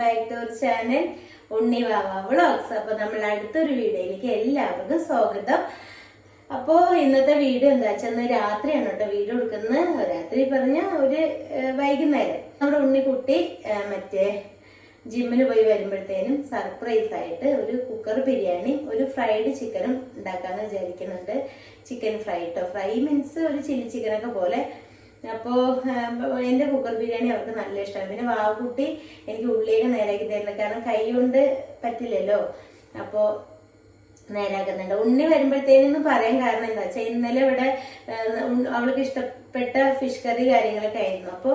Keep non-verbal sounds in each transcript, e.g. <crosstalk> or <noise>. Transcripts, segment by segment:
Back to our channel Unni Vava vlogs അപ്പൊ നമ്മൾ അടുത്തൊരു വീഡിയോയിലേക്ക് എല്ലാവർക്കും സ്വാഗതം. അപ്പോ ഇന്നത്തെ വീഡിയോ എന്താ വെച്ചാൽ ഇന്ന് രാത്രിയാണ് കേട്ടോ വീഡിയോ എടുക്കുന്നത്. രാത്രി പറഞ്ഞ ഒരു വൈകുന്നേരം. നമ്മുടെ ഉണ്ണിക്കുട്ടി മറ്റേ ജിമ്മിന് പോയി വരുമ്പോഴത്തേനും സർപ്രൈസ് ആയിട്ട് ഒരു കുക്കർ ബിരിയാണി ഒരു ഫ്രൈഡ് ചിക്കനും ഉണ്ടാക്കാന്ന് വിചാരിക്കുന്നുണ്ട്. ചിക്കൻ ഫ്രൈ കേട്ടോ ഫ്രൈ മീൻസ് ഒരു ചില്ലി ചിക്കനൊക്കെ പോലെ അപ്പോ എന്റെ കുക്കർ ബിരിയാണി അവർക്ക് നല്ല ഇഷ്ടമാണ് പിന്നെ വാവുകുട്ടി എനിക്ക് ഉള്ളിയൊക്കെ നേരാക്കി തരുന്നത് കാരണം കൈ കൊണ്ട് പറ്റില്ലല്ലോ. അപ്പോ നേരാക്കുന്നുണ്ട്. ഉണ്ണി വരുമ്പോഴത്തേനും പറയാൻ കാരണം എന്താ വെച്ചാൽ ഇന്നലെ ഇവിടെ അവൾക്ക് ഇഷ്ടപ്പെട്ട ഫിഷ് കറി കാര്യങ്ങളൊക്കെ ആയിരുന്നു. അപ്പോ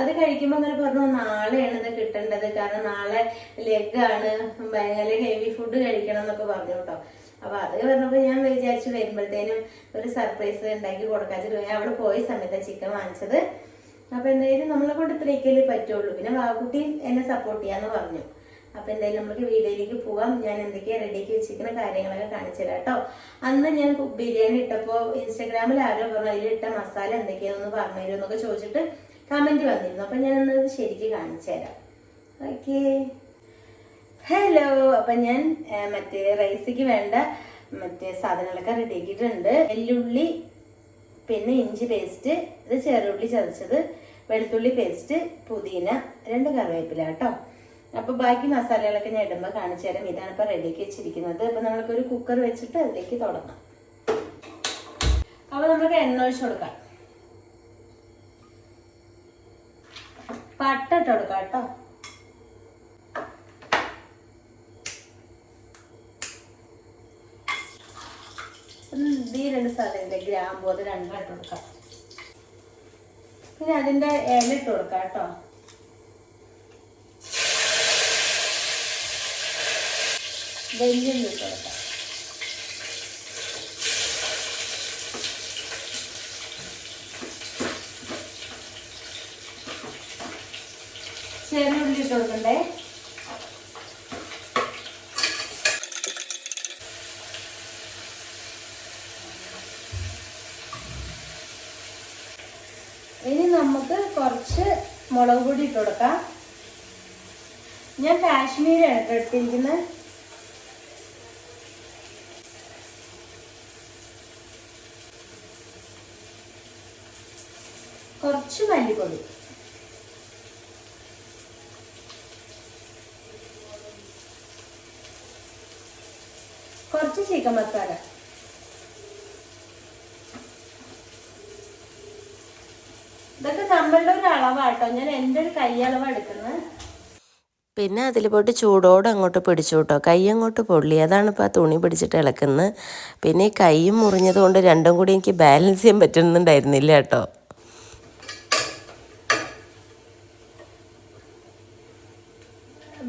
അത് കഴിക്കുമ്പോൾ അങ്ങനെ പറഞ്ഞു നാളെയാണ് ഇത് കിട്ടേണ്ടത്. കാരണം നാളെ ലെഗ് ആണ്. ഭയങ്കര ഹെവി ഫുഡ് കഴിക്കണം എന്നൊക്കെ പറഞ്ഞു കേട്ടോ. അപ്പൊ അത് പറഞ്ഞപ്പോൾ ഞാൻ വിചാരിച്ചു വരുമ്പോഴത്തേനും ഒരു സർപ്രൈസ് ഉണ്ടാക്കി കൊടുക്കാച്ചിട്ട് അവിടെ പോയ സമയത്താണ് ചിക്കൻ വാങ്ങിച്ചത്. അപ്പോൾ എന്തായാലും നമ്മളെ കൊണ്ട് ഇത്രയൊക്കെയല്ലേ പറ്റുള്ളൂ. പിന്നെ വാക്കുട്ടി എന്നെ സപ്പോർട്ട് ചെയ്യാന്ന് പറഞ്ഞു. അപ്പോൾ എന്തായാലും നമുക്ക് വീഡിയോയിലേക്ക് പോവാം. ഞാൻ എന്തൊക്കെയാ റെഡിയാക്കി വെച്ചിരിക്കുന്ന കാര്യങ്ങളൊക്കെ കാണിച്ചു തരാം കേട്ടോ. അന്ന് ഞാൻ ബിരിയാണി ഇട്ടപ്പോൾ ഇൻസ്റ്റാഗ്രാമിൽ ആരോ പറഞ്ഞു അതിലിട്ട മസാല എന്തൊക്കെയാണെന്ന് പറഞ്ഞു തരുമെന്നൊക്കെ ചോദിച്ചിട്ട് കമന്റ് വന്നിരുന്നു. അപ്പൊ ഞാൻ എന്നത് ശരിക്ക് കാണിച്ചു തരാം. ഓക്കേ ഹലോ അപ്പൊ ഞാൻ മറ്റേ റൈസിക്ക് വേണ്ട മറ്റേ സാധനങ്ങളൊക്കെ റെഡിയാക്കിയിട്ടുണ്ട്. വെല്ലുള്ളി പിന്നെ ഇഞ്ചി പേസ്റ്റ് ഇത് ചെറുള്ളി ചതച്ചത് വെളുത്തുള്ളി പേസ്റ്റ് പുതിന രണ്ട് കറിവേപ്പില കേട്ടോ. അപ്പൊ ബാക്കി മസാലകളൊക്കെ ഞാൻ ഇടുമ്പോൾ കാണിച്ചു തരാം. ഇതാണ് ഇപ്പൊ റെഡിയാക്കി വെച്ചിരിക്കുന്നത്. അപ്പൊ നമ്മൾക്ക് ഒരു കുക്കർ വെച്ചിട്ട് അതിലേക്ക് തുടങ്ങാം. അപ്പൊ നമുക്ക് എണ്ണ ഒഴിച്ചു കൊടുക്കാം. പട്ട ഇട്ട് കൊടുക്കാം കേട്ടോ. ഈ രണ്ട് സാധനത്തിന്റെ ഗ്രാമ്പൂ അത് രണ്ടായിട്ട് കൊടുക്കാം. പിന്നെ അതിന്റെ ഇല ഇട്ട് കൊടുക്കാം കേട്ടോ. വെല്ലുള്ളി ഇട്ട് കൊടുക്കാം. ചെറിയ ഉള്ളി ഇട്ട് കൊടുക്കണ്ടേ ഇനി നമുക്ക് കുറച്ച് മുളക് പൊടി ഇട്ട് കൊടുക്കാം. ഞാൻ കാശ്മീരാണ് കേട്ടോ എടുത്തിരിക്കുന്നത് കുറച്ച് മല്ലിപ്പൊടി. കുറച്ച് ചിക്കൻ മസാല. ഇതൊക്കെ നമ്മളുടെ ഒരു അളവാട്ടോ. ഞാൻ എന്റെ ഒരു കൈയളവ് എടുക്കുന്നത്. പിന്നെ അതിൽ പോയിട്ട് ചൂടോടെ അങ്ങോട്ട് പിടിച്ചു കേട്ടോ. കൈ അങ്ങോട്ട് പൊള്ളി. അതാണ് ഇപ്പോൾ ആ തുണി പിടിച്ചിട്ട് ഇളക്കുന്നത്. പിന്നെ ഈ കൈയും മുറിഞ്ഞത് കൊണ്ട് രണ്ടും കൂടി എനിക്ക് ബാലൻസ് ചെയ്യാൻ പറ്റുന്നുണ്ടായിരുന്നില്ല കേട്ടോ.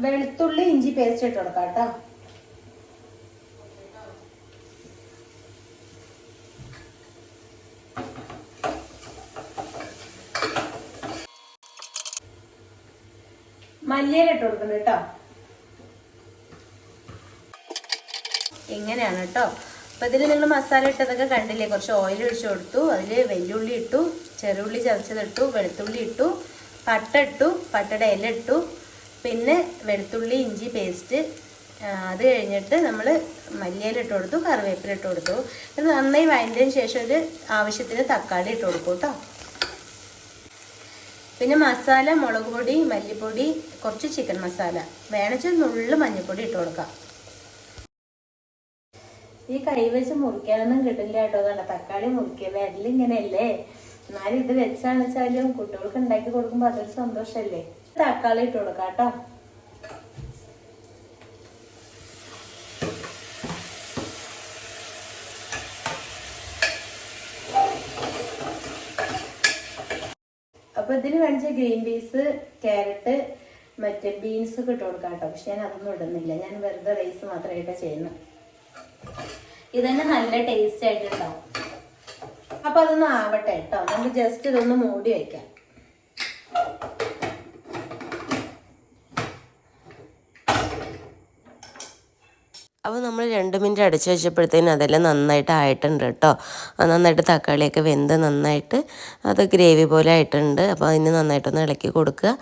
വെളുത്തുള്ളി ഇഞ്ചി പേസ്റ്റ് ഇട്ട് കൊടുക്കാം കേട്ടോ. മല്ലിയില ഇട്ട് കൊടുക്കണം കേട്ടോ. ഇങ്ങനെയാണ് കേട്ടോ. അപ്പൊ ഇതിൽ നിങ്ങൾ മസാല ഇട്ടതൊക്കെ കണ്ടില്ലേ? കുറച്ച് ഓയിൽ ഒഴിച്ചു കൊടുത്തു. അതിൽ വെല്ലുള്ളി ഇട്ടു ചെറുള്ളി ചതച്ചതിട്ടു വെളുത്തുള്ളി ഇട്ടു പട്ട ഇട്ടു പട്ടയുടെ ഇല ഇട്ടു പിന്നെ വെളുത്തുള്ളി ഇഞ്ചി പേസ്റ്റ് അത് കഴിഞ്ഞിട്ട് നമ്മൾ മല്ലിയില ഇട്ട് കൊടുത്തു കറിവേപ്പില ഇട്ട് കൊടുത്തു. ഇത് നന്നായി വഴഞ്ഞതിന് ശേഷം ഒരു ആവശ്യത്തിന് തക്കാളി ഇട്ട് കൊടുക്കും കേട്ടോ. പിന്നെ മസാല മുളക് പൊടി മല്ലിപ്പൊടി കുറച്ച് ചിക്കൻ മസാല വേണമെച്ചാൽ നുള്ളു മഞ്ഞൾപ്പൊടി ഇട്ട് കൊടുക്കാം. ഈ കൈ വെച്ച് മുറിക്കാനൊന്നും കിട്ടില്ല കേട്ടോ. കണ്ട തക്കാളി മുറിക്കുക വിരലിങ്ങനെയല്ലേ എന്നാലും ഇത് വെച്ചാണെച്ചാലും കുട്ടികൾക്ക് ഉണ്ടാക്കി കൊടുക്കുമ്പോൾ അതൊരു സന്തോഷല്ലേ? തക്കാളി ഇട്ട് കൊടുക്കാം കേട്ടോ. അപ്പൊ ഇതിന് വേണിച്ച ഗ്രീൻ പീസ് ക്യാരറ്റ് മറ്റേ ബീൻസ് ഒക്കെ ഇട്ട് കൊടുക്കാം കേട്ടോ. പക്ഷെ ഞാൻ അതൊന്നും ഇടുന്നില്ല. ഞാൻ വെറുതെ റൈസ് മാത്രമായിട്ടാണ് ചെയ്യുന്നത്. ഇതന്നെ നല്ല ടേസ്റ്റ് ആയിട്ടുണ്ടാവും അപ്പൊ അതൊന്നും ആവട്ടെ കേട്ടോ. നമുക്ക് ജസ്റ്റ് ഇതൊന്ന് മൂടി വെക്കാം. അപ്പോൾ നമ്മൾ രണ്ട് മിനിറ്റ് അടച്ചു വെച്ചപ്പോഴത്തേനും അതെല്ലാം നന്നായിട്ട് ആയിട്ടുണ്ട് കേട്ടോ. നന്നായിട്ട് തക്കാളിയൊക്കെ വെന്ത് നന്നായിട്ട് അത് ഗ്രേവി പോലെ ആയിട്ടുണ്ട്. അപ്പോൾ അതിന് നന്നായിട്ടൊന്ന് ഇളക്കി കൊടുക്കുക.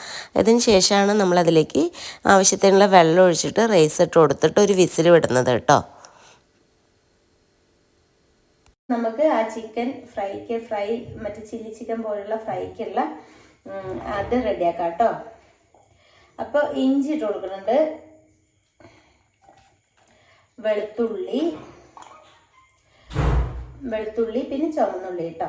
അതിന് ശേഷമാണ് നമ്മളതിലേക്ക് ആവശ്യത്തിനുള്ള വെള്ളം ഒഴിച്ചിട്ട് റൈസ് ഇട്ട് കൊടുത്തിട്ട് ഒരു വിസിൽ വിടുന്നത് കേട്ടോ. നമുക്ക് ആ ചിക്കൻ ഫ്രൈക്ക് ഫ്രൈ മറ്റേ ചില്ലി ചിക്കൻ പോലുള്ള ഫ്രൈക്കുള്ള അത് റെഡിയാക്കാം കേട്ടോ. അപ്പോൾ ഇഞ്ചി ഇട്ട് കൊടുക്കുന്നുണ്ട്. വെളുത്തുള്ളി. വെളുത്തുള്ളി പിന്നെ ചുവന്നുള്ളി കേട്ടോ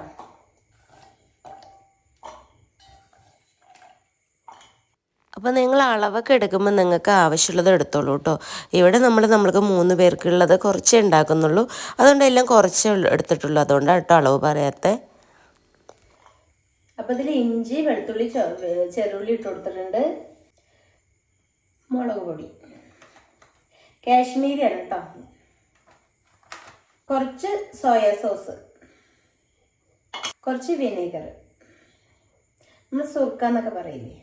അപ്പോൾ നിങ്ങൾ അളവൊക്കെ എടുക്കുമ്പോൾ നിങ്ങൾക്ക് ആവശ്യമുള്ളത് എടുത്തോളൂ കേട്ടോ ഇവിടെ നമ്മൾ നമ്മൾക്ക് മൂന്ന് പേർക്കുള്ളത് കുറച്ചേ ഉണ്ടാക്കുന്നുള്ളൂ. അതുകൊണ്ട് എല്ലാം കുറച്ചേ എടുത്തിട്ടുള്ളൂ. അതുകൊണ്ടാണ് കേട്ടോ അളവ് പറയാത്തത് അപ്പോൾ ഇതിൽ ഇഞ്ചി വെളുത്തുള്ളി ചെറുള്ളി ഇട്ട് കൊടുത്തിട്ടുണ്ട്. മുളക് പൊടി. കാശ്മീരിയാണ് കേട്ടോ. കുറച്ച് സോയ സോസ് കുറച്ച് വിനേഗർ നമ്മൾ സുർക്ക എന്നൊക്കെ പറയില്ലേ?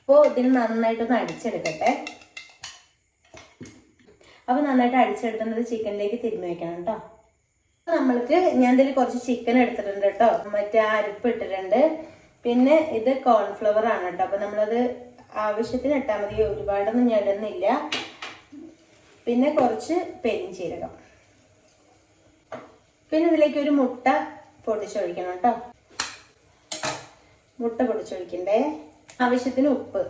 അപ്പോൾ ഇതിന് നന്നായിട്ടൊന്ന് അടിച്ചെടുക്കട്ടെ. അപ്പോൾ നന്നായിട്ട് അടിച്ചെടുക്കുന്നത് ചിക്കനിലേക്ക് തിരിഞ്ഞു വയ്ക്കണം കേട്ടോ. നമ്മൾക്ക് ഞാൻ ഇതിൽ കുറച്ച് ചിക്കൻ എടുത്തിട്ടുണ്ട് കേട്ടോ. മറ്റേ അരിപ്പ് ഇട്ടിട്ടുണ്ട്. പിന്നെ ഇത് കോൺഫ്ലവർ ആണ് കേട്ടോ. അപ്പോൾ നമ്മളത് ആവശ്യത്തിന് ഇട്ടാൽ മതി. ഒരുപാടൊന്നും ഞാൻ പിന്നെ കുറച്ച് പെരിഞ്ചീരകം പിന്നെ ഇതിലേക്ക് ഒരു മുട്ട പൊടിച്ചൊഴിക്കണം കേട്ടോ. മുട്ട പൊടിച്ചൊഴിക്കണ്ടേ? ആവശ്യത്തിന് ഉപ്പ്.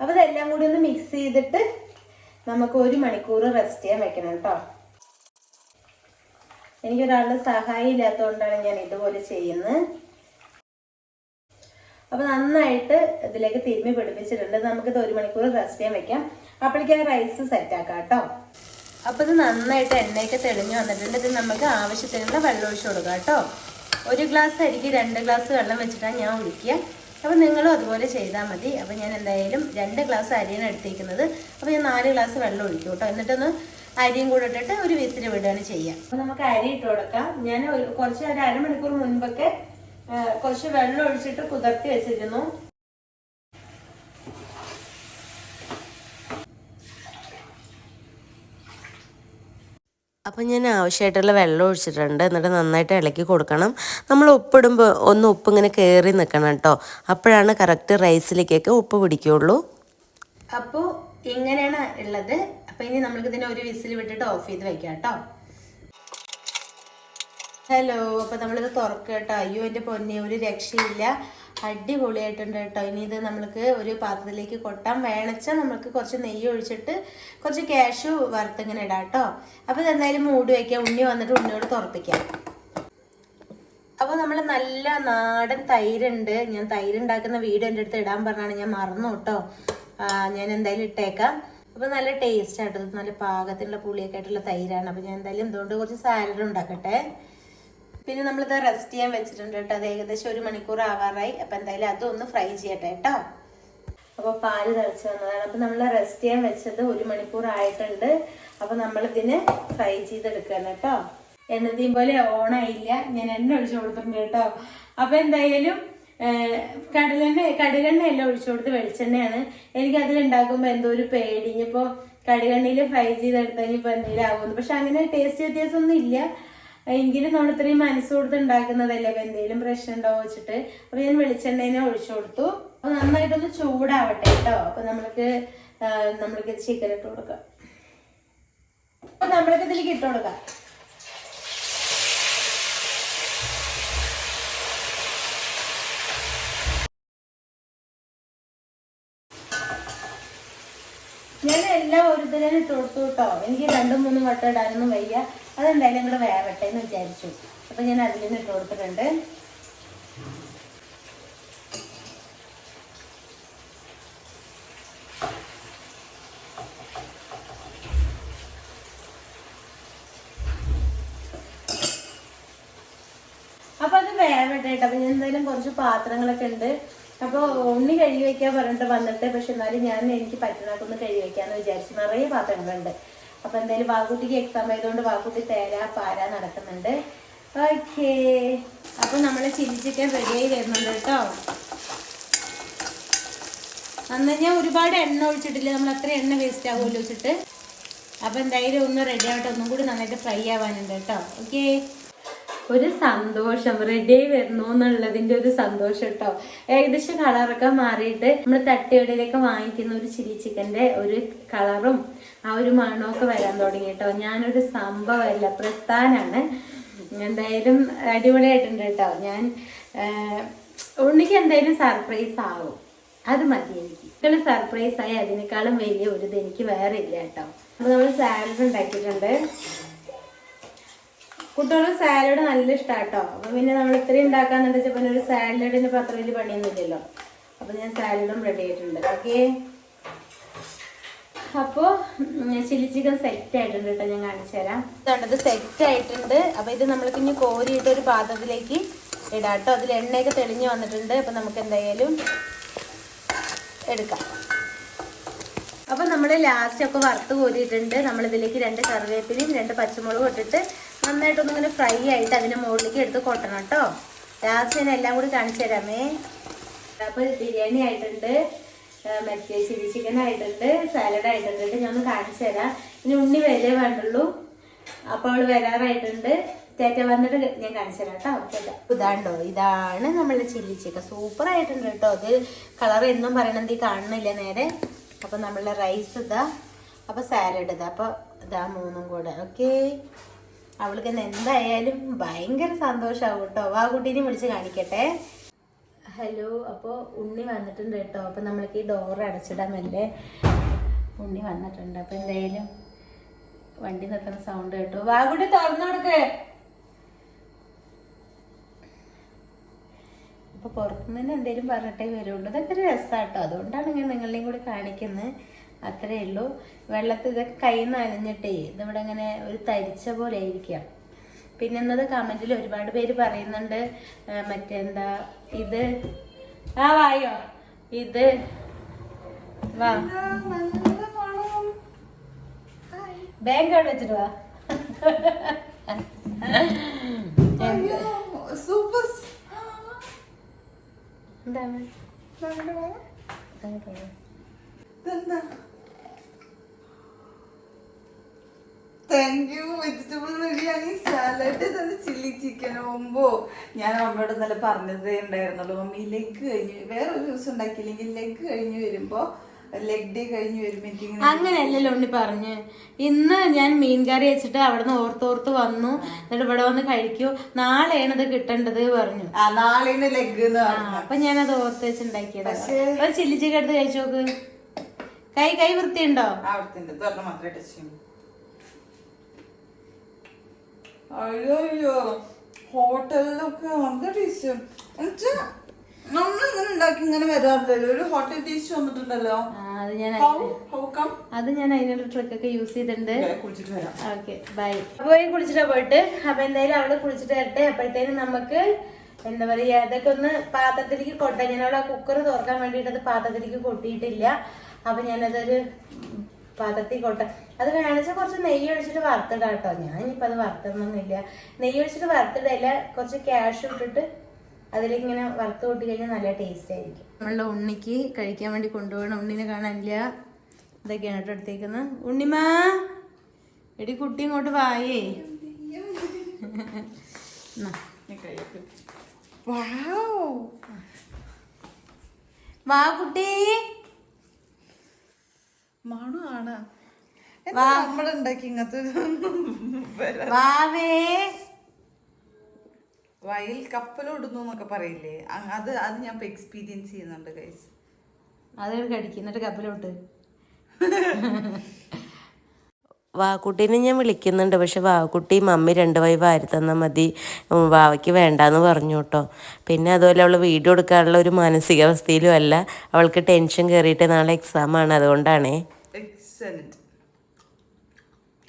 അപ്പൊ ഇതെല്ലാം കൂടി ഒന്ന് മിക്സ് ചെയ്തിട്ട് നമുക്ക് ഒരു മണിക്കൂർ റെസ്റ്റ് ചെയ്യാൻ വെക്കണം കേട്ടോ. എനിക്കൊരാളുടെ സഹായം ഇല്ലാത്തതുകൊണ്ടാണ് ഞാൻ ഇതുപോലെ ചെയ്യുന്നത്. അപ്പൊ നന്നായിട്ട് ഇതിലേക്ക് തിരുമ്മി പിടിപ്പിച്ചിട്ടുണ്ട്. നമുക്കിത് ഒരു മണിക്കൂർ റെസ്റ്റ് ചെയ്യാൻ വെക്കാം. അപ്പോഴേക്കും റൈസ് സെറ്റ് ആക്കാം കേട്ടോ അപ്പൊ ഇത് നന്നായിട്ട് എണ്ണയൊക്കെ തെളിഞ്ഞു വന്നിട്ടുണ്ട്. ഇത് നമുക്ക് ആവശ്യത്തിനുള്ള വെള്ളം ഒഴിച്ചു കൊടുക്കാം കേട്ടോ ഒരു ഗ്ലാസ് അരിക്ക് രണ്ട് ഗ്ലാസ് വെള്ളം വെച്ചിട്ടാണ് ഞാൻ ഒഴിക്കുക. അപ്പോൾ നിങ്ങളും അതുപോലെ ചെയ്താൽ മതി. അപ്പോൾ ഞാൻ എന്തായാലും രണ്ട് ഗ്ലാസ് അരിയാണ് എടുത്തേക്കുന്നത് അപ്പോൾ ഞാൻ നാല് ഗ്ലാസ് വെള്ളം ഒഴിക്കും കേട്ടോ എന്നിട്ടൊന്ന് അരിയും കൂടെ ഇട്ടിട്ട് ഒരു വിസിൽ വിടുകയാണ് ചെയ്യുക. അപ്പോൾ നമുക്ക് അരി ഇട്ട് കൊടുക്കാം. ഞാൻ കുറച്ച് ഒരു അരമണിക്കൂർ മുൻപൊക്കെ കുറച്ച് വെള്ളം ഒഴിച്ചിട്ട് കുതിർത്തി വെച്ചിരുന്നു. അപ്പം ഞാൻ ആവശ്യമായിട്ടുള്ള വെള്ളം ഒഴിച്ചിട്ടുണ്ട്. എന്നിട്ട് നന്നായിട്ട് ഇളക്കി കൊടുക്കണം. നമ്മൾ ഉപ്പിടുമ്പോൾ ഒന്ന് ഉപ്പ് ഇങ്ങനെ കയറി നിൽക്കണം കേട്ടോ. അപ്പോഴാണ് കറക്റ്റ് റൈസിലേക്കൊക്കെ ഉപ്പ് പിടിക്കുകയുള്ളൂ അപ്പോൾ ഇങ്ങനെയാണ് ഉള്ളത്. അപ്പോൾ ഇനി നമ്മൾക്ക് ഇതിനെ ഒരു വിസിൽ വിട്ടിട്ട് ഓഫ് ചെയ്ത് വെക്കാം കേട്ടോ. ഹലോ അപ്പോൾ നമ്മളിത് തുറക്കുക അയ്യോ എന്റെ പൊന്നെ ഒരു രക്ഷയില്ല. അടിപൊളിയായിട്ടുണ്ട് കേട്ടോ. ഇനി ഇത് നമ്മൾക്ക് ഒരു പാത്രത്തിലേക്ക് കൊട്ടാം. വേണച്ചാൽ നമ്മൾക്ക് കുറച്ച് നെയ്യ് ഒഴിച്ചിട്ട് കുറച്ച് ക്യാഷു വറുത്തിങ്ങനെ ഇടാം കേട്ടോ. അപ്പോൾ ഇതെന്തായാലും മൂടി വയ്ക്കാം ഉണ്ണി വന്നിട്ട് ഉണ്ണിയോട് തുറപ്പിക്കാം. അപ്പോൾ നമ്മൾ നല്ല നാടൻ തൈരുണ്ട്. ഞാൻ തൈര് ഉണ്ടാക്കുന്ന എന്റെ അടുത്ത് ഇടാൻ പറഞ്ഞാണ് ഞാൻ മറന്നു കേട്ടോ. ഞാൻ എന്തായാലും ഇട്ടേക്കാം. അപ്പോൾ നല്ല ടേസ്റ്റ് ആയിട്ട് ഇത് നല്ല പാകത്തിനുള്ള പുളിയൊക്കെ ആയിട്ടുള്ള തൈരാണ്. അപ്പോൾ ഞാൻ എന്തായാലും എന്തുകൊണ്ട് കുറച്ച് സാലഡ് ഉണ്ടാക്കട്ടെ. പിന്നെ നമ്മളിത് റെസ്റ്റ് ചെയ്യാൻ വെച്ചിട്ടുണ്ട് കേട്ടോ. അത് ഏകദേശം ഒരു മണിക്കൂർ ആവാറായി. അപ്പം എന്തായാലും അതൊന്ന് ഫ്രൈ ചെയ്യട്ടെ കേട്ടോ. അപ്പോൾ പാൽ തിളച്ച് വന്നതാണ്. അപ്പം നമ്മൾ റെസ്റ്റ് ചെയ്യാൻ വെച്ചത് ഒരു മണിക്കൂർ ആയിട്ടുണ്ട്. അപ്പൊ നമ്മളിതിന് ഫ്രൈ ചെയ്തെടുക്കണം കേട്ടോ. എന്നതേം പോലെ ഓണായില്ല. ഞാൻ എണ്ണ ഒഴിച്ചു കൊടുത്തിട്ടുണ്ട് കേട്ടോ. അപ്പോൾ എന്തായാലും കടലെണ്ണ കടുകെണ്ണ എല്ലാം ഒഴിച്ചു കൊടുത്ത് വെളിച്ചെണ്ണയാണ്. എനിക്ക് അതിലുണ്ടാക്കുമ്പോൾ എന്തോ ഒരു പേടി. ഇനിയിപ്പോൾ കടുകെണ്ണയിൽ ഫ്രൈ ചെയ്തെടുത്താൽ ഇനിയിപ്പോൾ എന്തെങ്കിലും ആകുമെന്ന് പക്ഷെ അങ്ങനെ ടേസ്റ്റ് വ്യത്യാസമൊന്നും ഇല്ല എങ്കിലും നമ്മൾ ഇത്രയും മനസ്സ് കൊടുത്ത് ഉണ്ടാക്കുന്നതല്ലേ? അപ്പൊ എന്തെങ്കിലും പ്രശ്നം ഉണ്ടാവും വെച്ചിട്ട് അപ്പൊ ഞാൻ വെളിച്ചെണ്ണേനെ ഒഴിച്ചു കൊടുത്തു. അപ്പൊ നന്നായിട്ടൊന്ന് ചൂടാവട്ടെ കേട്ടോ. അപ്പൊ നമ്മൾക്ക് നമ്മൾക്ക് ചിക്കൻ ഇട്ട് കൊടുക്കാം. അപ്പൊ നമ്മൾക്ക് ഇതിലേക്ക് ഇട്ട് കൊടുക്കാം ഞാൻ എല്ലാം തൊടുത്തു കേട്ടോ. എനിക്ക് രണ്ടും മൂന്നും വട്ടം ഇടാനൊന്നും വയ്യ. അതെന്തായാലും നിങ്ങൾ വേവട്ടെ എന്ന് വിചാരിച്ചു. അപ്പൊ ഞാൻ അതിൽ നിന്ന് ഇട്ട് കൊടുത്തിട്ടുണ്ട്. അപ്പൊ അത് വേവട്ടെ കേട്ടോ. ഞാൻ എന്തായാലും കുറച്ച് പാത്രങ്ങളൊക്കെ ഉണ്ട്. അപ്പൊ ഉണ്ണി കഴുകി വെക്കാൻ പറഞ്ഞിട്ട് വന്നിട്ട് പക്ഷെ എന്നാലും ഞാൻ എനിക്ക് പറ്റുന്നതൊക്കെ ഒന്ന് കഴുകി വെക്കാന്ന് വിചാരിച്ചു. നിറയെ പാത്രങ്ങളുണ്ട്. അപ്പൊ എന്തായാലും വാക്കുട്ടിക്ക് എക്സാം ആയതുകൊണ്ട് വാക്കുട്ടി തേരാ പാരാ നടക്കുന്നുണ്ട്. ഓക്കേ അപ്പൊ നമ്മൾ ചില്ലി ചിക്കൻ റെഡിയായി വരുന്നുണ്ട് കേട്ടോ. അന്ന് ഞാൻ ഒരുപാട് എണ്ണ ഒഴിച്ചിട്ടില്ല. നമ്മൾ അത്ര എണ്ണ വേസ്റ്റ് ആകുമല്ലോ വെച്ചിട്ട്. അപ്പോൾ എന്തായാലും ഒന്ന് റെഡി ആവട്ടെ. ഒന്നും കൂടി നന്നായിട്ട് ഫ്രൈ ആവാനുണ്ട് കേട്ടോ. ഓക്കെ ഒരു സന്തോഷം റെഡി ആയി വരുന്നു എന്നുള്ളതിന്റെ ഒരു സന്തോഷം കേട്ടോ ഏകദേശം കളറൊക്കെ മാറിയിട്ട് നമ്മൾ തട്ടുകടയിലൊക്കെ വാങ്ങിക്കുന്ന ഒരു ചില്ലി ചിക്കന്റെ ഒരു കളറും ആ ഒരു മണമൊക്കെ വരാൻ തുടങ്ങി കേട്ടോ ഞാനൊരു സംഭവമല്ല പ്രസ്ഥാനാണ്. എന്തായാലും അടിപൊളിയായിട്ടുണ്ട് കേട്ടോ ഞാൻ ഉണ്ണിക്ക് എന്തായാലും സർപ്രൈസ് ആവും. അത് മതി എനിക്ക്. ഇങ്ങനെ സർപ്രൈസ് ആയി. അതിനേക്കാളും വലിയ ഒരു ഇത് എനിക്ക് വേറെ ഇല്ല കേട്ടോ നമ്മൾ സാലഡ് ഉണ്ടാക്കിയിട്ടുണ്ട്. കുട്ടികൾക്ക് സാലഡ് നല്ല ഇഷ്ടമാണ് കേട്ടോ അപ്പൊ പിന്നെ നമ്മൾ ഇത്രയും ഉണ്ടാക്കാന്ന് വെച്ചപ്പോ പിന്നെ ഒരു സാലഡിന് പത്ര വലിയ പണിയൊന്നുമില്ലല്ലോ അപ്പൊ ഞാൻ സാലഡും റെഡി ആയിട്ടുണ്ട്. ഓക്കെ? അപ്പോൾ ചില്ലി ചിക്കൻ സെറ്റ് ആയിട്ടുണ്ട് കേട്ടോ ഞാൻ കാണിച്ചു തരാം. ഇതുണ്ടത് സെറ്റ് ആയിട്ടുണ്ട്. അപ്പോൾ ഇത് നമ്മൾക്ക് ഇനി കോരിയിട്ട് ഒരു പാത്രത്തിലേക്ക് ഇടാം കേട്ടോ. അതിൽ എണ്ണയൊക്കെ തെളിഞ്ഞ് വന്നിട്ടുണ്ട്. അപ്പോൾ നമുക്ക് എന്തായാലും എടുക്കാം. അപ്പോൾ നമ്മൾ ലാസ്റ്റ് ഒക്കെ വറുത്ത് കോരിയിട്ടുണ്ട്. നമ്മളിതിലേക്ക് രണ്ട് കറിവേപ്പിലയും രണ്ട് പച്ചമുളകും ഇട്ടിട്ട് നന്നായിട്ടൊന്ന് ഇങ്ങനെ ഫ്രൈ ആയിട്ട് അതിന്റെ മുകളിലേക്ക് എടുത്ത് കൊട്ടണം കേട്ടോ. ലാസ്റ്റ് ഞാൻ എല്ലാം കൂടി കാണിച്ചു തരാമേ. അപ്പോൾ ബിരിയാണി ആയിട്ടുണ്ട്. മറ്റേ ചില്ലി ചിക്കൻ ആയിട്ടുണ്ട് സാലഡ് ആയിട്ടുണ്ട്. ഞാൻ ഒന്ന് കാണിച്ചു തരാം. ഇനി ഉണ്ണി വരെ വേണ്ടുള്ളൂ. അപ്പോൾ അവൾ വരാറായിട്ടുണ്ട്. തേറ്റ വന്നിട്ട് ഞാൻ കാണിച്ചു തരാം കേട്ടോ. ഇതാണ്ടോ ഇതാണ് നമ്മളുടെ ചില്ലി ചിക്കൻ സൂപ്പർ ആയിട്ടുണ്ട് കേട്ടോ. അത് കളർ എന്നും പറയണത് കാണുന്നില്ല നേരെ? അപ്പോൾ നമ്മളുടെ റൈസ് ഇതാ അപ്പോൾ സാലഡ് ഇതാ. അപ്പോൾ ഇതാ മൂന്നും കൂടെ. ഓക്കെ അവൾക്ക് എന്തായാലും ഭയങ്കര സന്തോഷമാവും കേട്ടോ. വാ കുട്ടീനെ വിളിച്ച് കാണിക്കട്ടെ. ഹലോ അപ്പോൾ ഉണ്ണി വന്നിട്ടുണ്ട് കേട്ടോ. അപ്പോൾ നമ്മൾക്ക് ഈ ഡോർ അടച്ചിടാൻ മെല്ലെ ഉണ്ണി വന്നിട്ടുണ്ട്. അപ്പോൾ എന്തായാലും വണ്ടി നിർത്തുന്ന സൗണ്ട് കേട്ടോ. വാ കുട്ടി തുറന്നു കൊടുക്ക്. അപ്പോൾ പുറത്തുനിന്ന് എന്തെങ്കിലും പറഞ്ഞിട്ടേ വരുള്ളൂ. ഇതൊക്കെ രസമാട്ടോ അതുകൊണ്ടാണ് ഞാൻ നിങ്ങളെയും കൂടി കാണിക്കുന്നത് അത്രേ ഉള്ളൂ. വെള്ളത്തിൽ ഇതൊക്കെ കൈ നനഞ്ഞിട്ടേ ഇതിവിടെ ഇങ്ങനെ ഒരു തരിച്ച പോലെ ആയിരിക്കാം. പിന്നെ എന്നത് കമന്റിൽ ഒരുപാട് പേര് പറയുന്നുണ്ട്. മറ്റെന്താ? ഇത്. ആ വായോ. ഇത്. വാ. ബാങ്ക് അവിടെ വെച്ചിട്ട് വാ സൂപ്പർ ഞാൻ അമ്മയോട് ഇന്നലെ പറഞ്ഞതേ ഉണ്ടായിരുന്നുള്ളൂ. മമ്മി ലെഗ് കഴിഞ്ഞ് വേറൊരു ദിവസം ഉണ്ടാക്കിയില്ലെങ്കിൽ ലെഗ് കഴിഞ്ഞ് വരുമ്പോ ലെഗ് ഡേ കഴിഞ്ഞ് വരുമ്പോ അങ്ങനെയല്ലല്ലോ ഉണ്ണി പറഞ്ഞ്. ഇന്ന് ഞാൻ മീൻ കറി വെച്ചിട്ട് അവിടുന്ന് ഓർത്തോർത്ത് വന്നു. എന്നിട്ട് ഇവിടെ വന്ന് കഴിക്കൂ. നാളെയാണ് ഇത് കിട്ടേണ്ടത് പറഞ്ഞു. ആ നാളെയാണ് ലെഗ് എന്ന് ഞാൻ അത് അപ്പൊ ഞാനത് ഓർത്ത് വെച്ചുണ്ടാക്കിയതാ. പക്ഷേ- ചില്ലി ചിക്കൻ എടുത്ത് കഴിച്ചു നോക്ക്. കൈ കൈ വൃത്തിയുണ്ടോ? അയ്യോ ഹോട്ടലിലൊക്കെ നല്ല ടേസ്റ്റ് എന്നുവെച്ചാ നമ്മളിങ്ങനെ ഉണ്ടാക്കി ഇങ്ങനെ വരാറില്ലല്ലോ ഒരു ഹോട്ടൽ ടേസ്റ്റ് വന്നിട്ടുണ്ടല്ലോ. ആ, അത് ഞാൻ? അത് ഞാൻ അതിനുള്ള ട്രിക്കൊക്കെ യൂസ് ചെയ്തിട്ടുണ്ട്. ഓക്കെ ബൈ പോയി കുളിച്ചിട്ടാ പോയിട്ട് അപ്പൊ എന്തായാലും അവൾ കുളിച്ചിട്ട് വരട്ടെ. അപ്പോഴത്തേനും നമുക്ക് എന്താ പറയാ അതൊക്കെ ഒന്ന് പാത്രത്തിലേക്ക് കൊട്ടാ. ഞാൻ അവിടെ കുക്കർ തുറക്കാൻ വേണ്ടിയിട്ട് അത് പാത്രത്തിലേക്ക് കൊട്ടിയിട്ടില്ല. അപ്പൊ ഞാനതൊരു പാത്രത്തിൽ കൊട്ട. അത് വേണമെച്ചാൽ കുറച്ച് നെയ്യ് ഒഴിച്ചിട്ട് വറുത്തിടാം കേട്ടോ ഞാൻ ഇനിയിപ്പോൾ അത് വറുത്തിടണമെന്നില്ല നെയ്യ് ഒഴിച്ചിട്ട് വറുത്തിടയില്ല. കുറച്ച് ക്യാഷ് ഇട്ടിട്ട് അതിലേക്ക് ഇങ്ങനെ വറുത്ത് കൂട്ടി കഴിഞ്ഞാൽ നല്ല ടേസ്റ്റ് ആയിരിക്കും. നമ്മളുടെ ഉണ്ണിക്ക് കഴിക്കാൻ വേണ്ടി കൊണ്ടുപോകണം. ഉണ്ണിനെ കാണാനില്ല ഇതൊക്കെയാണ് കേട്ടോ എടുത്തേക്കുന്നത്. ഉണ്ണിമാ! എടി കുട്ടി ഇങ്ങോട്ട് വായേ. വാ. കുട്ടി. മണു ആണ്. വാ. നമ്മളുണ്ടാക്കി ഇങ്ങനത്തെ? വാവേ. വയൽ കപ്പലോടുന്നു എന്നൊക്കെ പറയില്ലേ? അത് അത് ഞാൻ ഇപ്പൊ എക്സ്പീരിയൻസ് ചെയ്യുന്നുണ്ട് ഗൈസ് അത് കടിക്കും? എന്നിട്ട് കപ്പലോട്ട് വാക്കുട്ടീനെ ഞാൻ വിളിക്കുന്നുണ്ട്. പക്ഷെ വാക്കുട്ടി മമ്മി രണ്ട് വൈ വാരി തന്നാൽ മതി. വാവയ്ക്ക് വേണ്ടാന്ന് പറഞ്ഞു കേട്ടോ. പിന്നെ അതുപോലെ അവൾ വീഡിയോ എടുക്കാനുള്ള ഒരു മാനസികാവസ്ഥയിലും അല്ല. അവൾക്ക് ടെൻഷൻ കയറിയിട്ട് നാളെ എക്സാമാണ് അതുകൊണ്ടാണേ. എക്സലന്റ്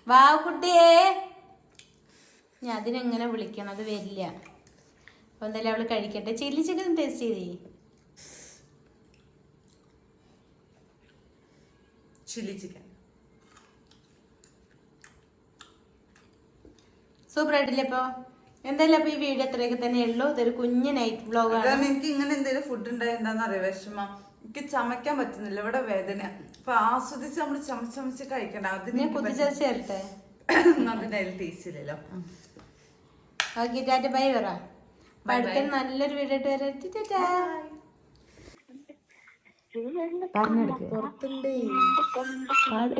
വാ കുട്ടിയേ ഞാൻ അതിനെങ്ങനെ വിളിക്കണം? അത് വരില്ല. അപ്പൊ എന്തായാലും അവൾ കഴിക്കട്ടെ? ചില്ലി ചിക്കൻ ടേസ്റ്റ് ചെയ്തേ. Chilli chicken. സൂപ്പർ ആയിട്ടില്ലേ ഇപ്പൊ എന്തായാലും അപ്പൊ ഈ വീഡിയോ അത്രയൊക്കെ തന്നെ ഉള്ളൂ. ഇതൊരു കുഞ്ഞു നൈറ്റ് വ്ലോഗാണ് ആണ്. എനിക്ക് ഇങ്ങനെ എന്തെങ്കിലും ഫുഡ് ഉണ്ടായെന്താന്ന് അറിയാം വിഷമം. എനിക്ക് ചമയ്ക്കാൻ പറ്റുന്നില്ല. ഇവിടെ വേദന. അപ്പൊ ആസ്വദിച്ച് നമ്മൾ ചമച്ച് ചമച്ച് കഴിക്കണം അതിന് ഞാൻ എനിക്ക് കുത്തിച്ചത് ചേർത്തേ. പറ്റും. അതിന് അതിൽ ടേസ്റ്റ് ഇല്ലല്ലോ. ഓക്കെ ബൈ പറ. അപ്പൊ അടുത്ത നല്ലൊരു വീഡിയോ ഇട്ട് വരാം ടാറ്റാ.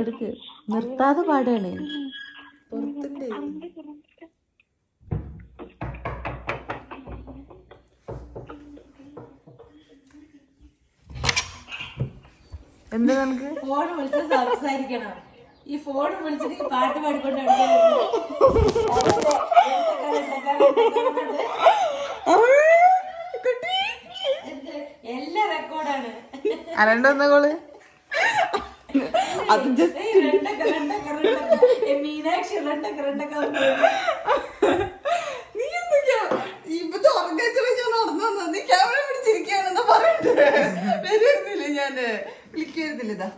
എടുക്ക്. നിർത്താതെ പാടുകയാണ് പുറത്തുണ്ട്. എന്താ നമുക്ക് ഫോൺ വിളിച്ച് സംസാരിക്കണം. ഈ ഫോൺ വിളിച്ചിട്ട് പാട്ട് പാടിക്കൊണ്ട് <laughs> അരണ്ടെന്ന കോൾ അത് ജസ്റ്റ് മീനാക്ഷി രണ്ടക്ക, രണ്ടക്ക. നീ എന്തൊക്കെയാ? ഇപ്പൊ തുറക്കച്ചത് ഞാൻ നടന്നു നീ ക്യാമറ പിടിച്ചിരിക്കുകയാണെന്നാ പറയണ്ടേ <laughs> വരുന്നില്ല ഞാൻ? വിളിക്കായിരുന്നില്ല ഇതാ?